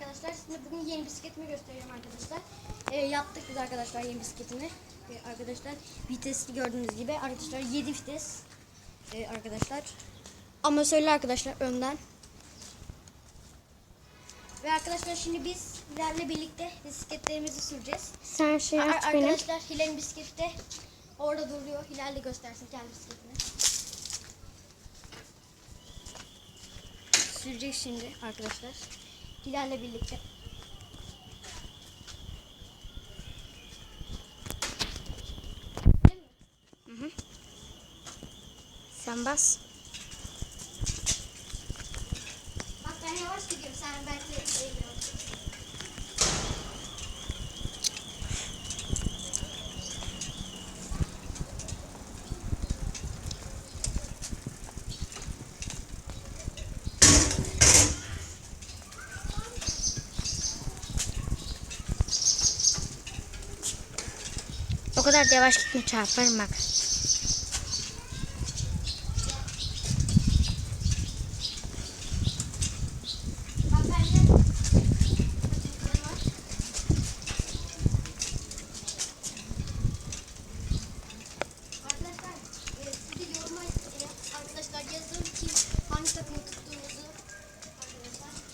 arkadaşlar. Şimdi bugün yeni bisikletimi göstereceğim arkadaşlar. Ee, yaptık biz arkadaşlar yeni bisikletini. Ee, arkadaşlar vitesli gördüğünüz gibi arkadaşlar 7 vites. Ee, arkadaşlar. Ama söyle arkadaşlar önden. Ve arkadaşlar şimdi biz Hilal'le birlikte bisikletlerimizi süreceğiz. Sen şey Ar- aç benim. arkadaşlar Hilal'in bisikleti de orada duruyor. Hilal de göstersin kendi bisikletini. Sürecek şimdi arkadaşlar. Hilal'le birlikte. Sen bas. Bak ben yavaş gidiyorum. Sen belki şey O kadar da yavaş gitme çarparım bak.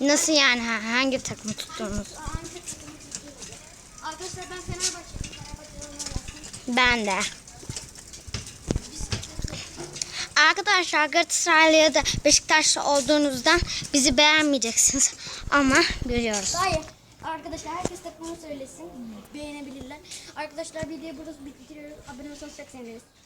Nasıl yani ha- hangi takımı tuttuğunuz? Arkadaşlar ben Fenerbahçe'yim. Ben de. Arkadaşlar Galatasaraylı da Beşiktaşlı olduğunuzdan bizi beğenmeyeceksiniz. Ama görüyoruz. Hayır. Arkadaşlar herkes takımını söylesin. Beğenebilirler. Arkadaşlar videoyu burada bitiriyoruz. Abone olursanız çok seviniriz.